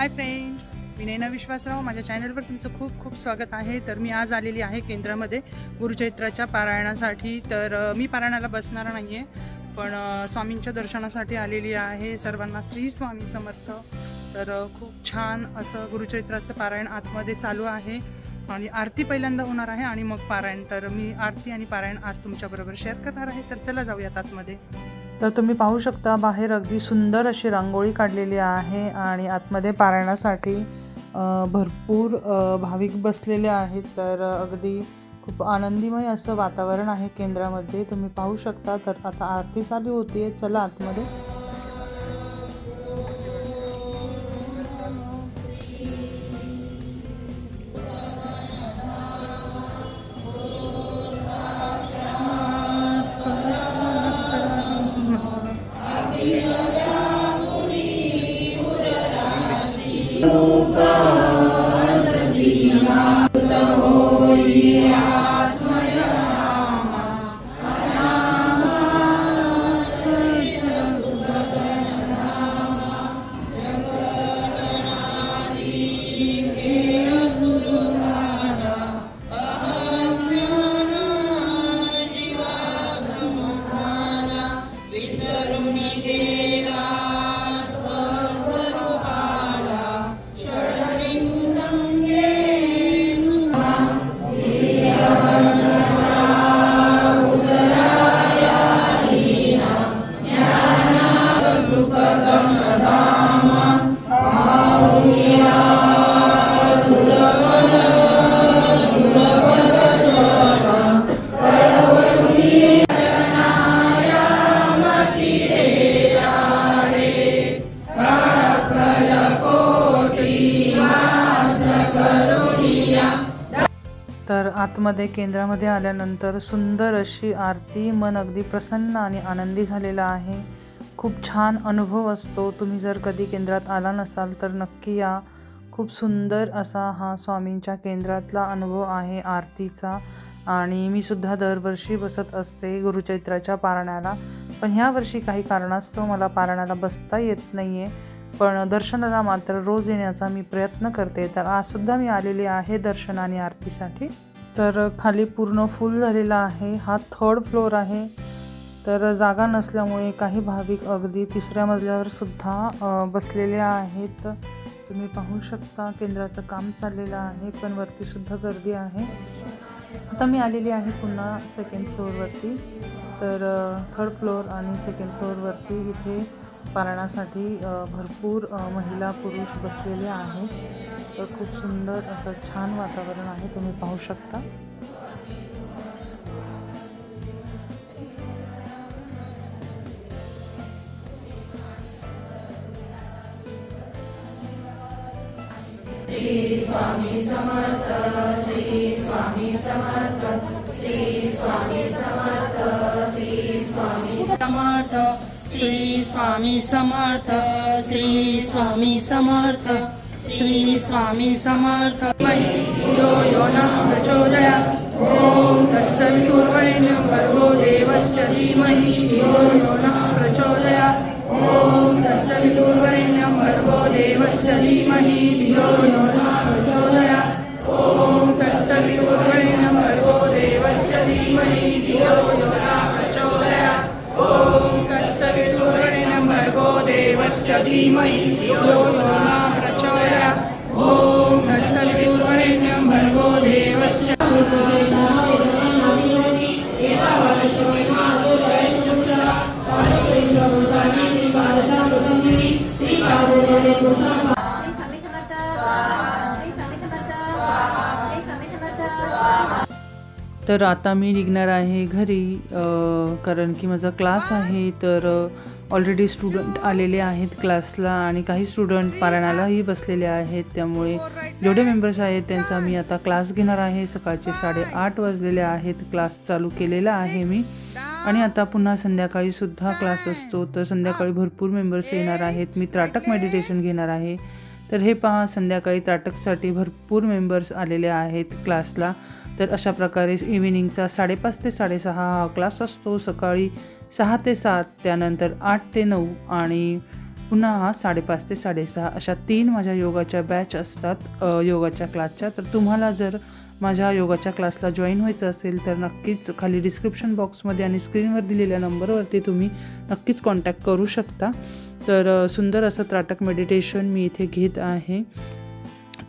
Hi friends मी नैना विश्वासराव. माझ्या चॅनलवर तुमचं खूप खूप स्वागत आहे. तर मी आज आलेली आहे केंद्रामध्ये गुरुचैत्राच्या पारायणासाठी. तर मी पारायणाला बसणार नाही आहे पण स्वामींच्या दर्शनासाठी आलेली आहे. सर्वांना श्री स्वामी समर्थ. तर खूप छान असं गुरुचैत्राचं पारायण आतमध्ये चालू आहे. आणि आरती पहिल्यांदा होणार आहे आणि मग पारायण. तर मी आरती आणि पारायण आज तुमच्याबरोबर शेअर करणार आहे. तर चला जाऊयात आतमध्ये. तर तुम्ही पाहू शकता बाहेर अगदी सुंदर अशी रांगोळी काढलेली आहे आणि आतमध्ये पारायणासाठी भरपूर भाविक बसलेले आहेत. तर अगदी खूप आनंदीमय असं वातावरण आहे केंद्रामध्ये. तुम्ही पाहू शकता. तर आता आरती चालू होती आहे चला आतमध्ये आतमध्ये केंद्रामध्ये आल्यानंतर सुंदर अशी आरती मन अगदी प्रसन्न आणि आनंदी झालेलं आहे. खूप छान अनुभव असतो. तुम्ही जर कधी केंद्रात आला नसाल तर नक्की या. खूप सुंदर असा हा स्वामींच्या केंद्रातला अनुभव आहे आरतीचा. आणि मी सुद्धा दरवर्षी बसत असते गुरुचैत्राच्या पारण्याला. पण ह्या वर्षी काही कारणास्तव मला पारण्याला बसता येत नाही आहे पण दर्शनाला मात्र रोज येण्याचा मी प्रयत्न करते. तर आजसुद्धा मी आलेली आहे दर्शन आणि आरतीसाठी. तर खाली पूर्ण फुल झालेला आहे. हा थर्ड फ्लोअर आहे. तर जागा नसल्यामुळे काही भाविक अगदी तिसऱ्या मजल्यावर सुद्धा बसलेले आहेत. तुम्ही पाहू शकता केंद्राचं काम चाललेलं आहे पण वरती सुद्धा गर्दी आहे. आता मी आलेली आहे पुन्हा सेकंड फ्लोअरवरती तर थर्ड फ्लोअर आणि सेकंड फ्लोअरवरती इथे पारणासाठी भरपूर महिला पुरुष बसलेले आहेत. तर खूप सुंदर असं छान वातावरण आहे तुम्ही पाहू शकता. स्वामी समर्थ श्री स्वामी समर्थ श्री स्वामी समर्थ श्री स्वामी समर्थ. यो यो नः प्रचोदयात् तर आता मी निघणार आहे घरी कारण की माझा क्लास आहे तर ऑलरेडी स्टुडंट आलेले आहेत क्लासला आणि काही स्टुडंट पारायणालाही बसलेले आहेत. त्यामुळे जेवढे मेंबर्स आहेत त्यांचा मी आता क्लास घेणार आहे. सकाळचे साडेआठ वाजलेले आहेत. क्लास चालू केलेला आहे मी. आणि आता पुन्हा संध्याकाळी सुद्धा क्लास असतो. तर संध्याकाळी भरपूर मेंबर्स येणार आहेत. मी त्राटक मेडिटेशन घेणार आहे. तर हे पहा संध्याकाळी त्राटकसाठी भरपूर मेंबर्स आलेले आहेत क्लासला. तर अशा प्रकारे इव्हिनिंगचा साडेपाच ते साडेसहा हा क्लास असतो. सकाळी सहा ते सात त्यानंतर आठ ते नऊ आणि पुन्हा साडेपाच ते साडेसहा अशा तीन माझ्या योगाच्या बॅच असतात योगाच्या क्लासच्या तर तुम्हाला जर माझ्या योगाच्या क्लासला जॉईन व्हायचं असेल तर नक्कीच खाली डिस्क्रिप्शन बॉक्समध्ये आणि स्क्रीनवर दिलेल्या नंबरवरती तुम्ही नक्कीच कॉन्टॅक्ट करू शकता. तर सुंदर असं त्राटक मेडिटेशन मी इथे घेत आहे.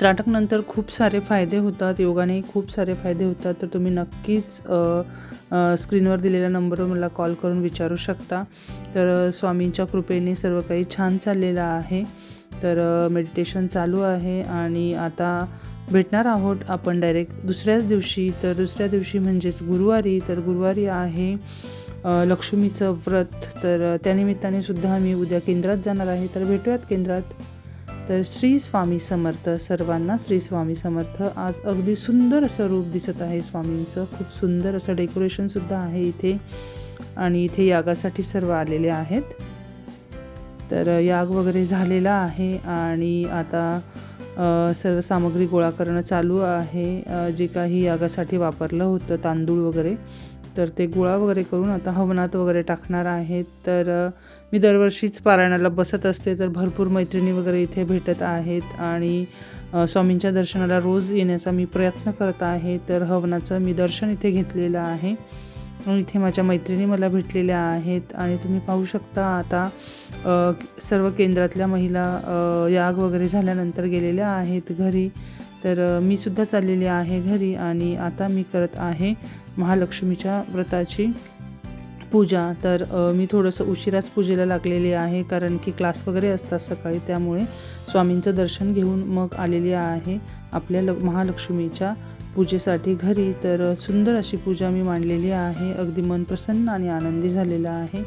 त्राटकनंतर खूप सारे फायदे होतात योगाने खूप सारे फायदे होतात. तर तुम्ही नक्कीच स्क्रीनवर दिलेल्या नंबरवर मला कॉल करून विचारू शकता. तर स्वामींच्या कृपेने सर्व काही छान चाललेलं आहे. तर मेडिटेशन चालू आहे आणि आता भेटणार आहोत आपण डायरेक्ट दुसऱ्याच दिवशी. तर दुसऱ्या दिवशी म्हणजेच गुरुवारी. तर गुरुवारी आहे लक्ष्मीचं व्रत. तर त्यानिमित्ताने सुद्धा मी उद्या केंद्रात जाणार आहे. तर भेटूयात केंद्रात. तर श्री स्वामी समर्थ सर्वांना श्री स्वामी समर्थ. आज अगदी सुंदर असं रूप दिसत आहे स्वामींचं. खूप सुंदर असं डेकोरेशनसुद्धा आहे इथे. आणि इथे यागासाठी सर्व आलेले आहेत. तर याग वगैरे झालेला आहे आणि आता सर्व सामग्री गोळा करणं चालू आहे. जे काही यागासाठी वापरलं होतं तांदूळ वगैरे. तर ते गोळा वगैरे करून आता हवनात वगैरे टाकणार आहेत. तर मी दरवर्षीच पारायणाला बसत असते तर भरपूर मैत्रिणी वगैरे इथे भेटत आहेत आणि स्वामींच्या दर्शनाला रोज येण्याचा मी प्रयत्न करत आहे. तर हवनाचं मी दर्शन इथे घेतलेलं आहे. इथे माझ्या मैत्रिणी मला भेटलेल्या आहेत आणि तुम्ही पाहू शकता आता सर्व केंद्रातल्या महिला याग वगैरे झाल्यानंतर गेलेल्या आहेत घरी. तर मी सुद्धा चाललेली आहे घरी आणि आता मी करत आहे महालक्ष्मीच्या व्रताची पूजा. तर मी थोडंसं उशिराच पूजेला लागलेली आहे कारण की क्लास वगैरे असतात सकाळी त्यामुळे स्वामींचं दर्शन घेऊन मग आलेली आहे आपल्या ल महालक्ष्मीच्या पूजेसाठी घरी. तर सुंदर अशी पूजा मी मांडलेली आहे. अगदी मन प्रसन्न आणि आनंदी झालेला आहे.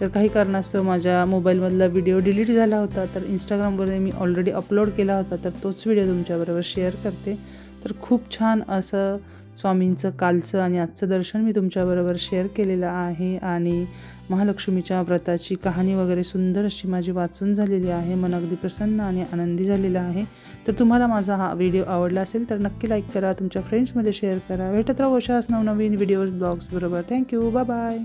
तर काही कारणास्तव माझ्या मोबाईलमधला व्हिडिओ डिलीट झाला होता. तर इंस्टाग्रामवर मी ऑलरेडी अपलोड केला होता. तर तोच व्हिडिओ तुमच्याबरोबर शेअर करते. तर खूप छान असं स्वामींचं कालचं आणि आजचं दर्शन मी तुमच्याबरोबर शेअर केलेलं आहे आणि महालक्ष्मीच्या व्रताची कहाणी वगैरे सुंदर अशी माझी वाचून झालेली आहे मन अगदी प्रसन्न आणि आनंदी झालेलं आहे. तर तुम्हाला माझा हा व्हिडिओ आवडला असेल तर नक्की लाईक करा तुमच्या फ्रेंड्समध्ये शेअर करा. भेटत राहू अशाच नवनवीन व्हिडिओज ब्लॉग्सबरोबर थँक्यू बाय बाय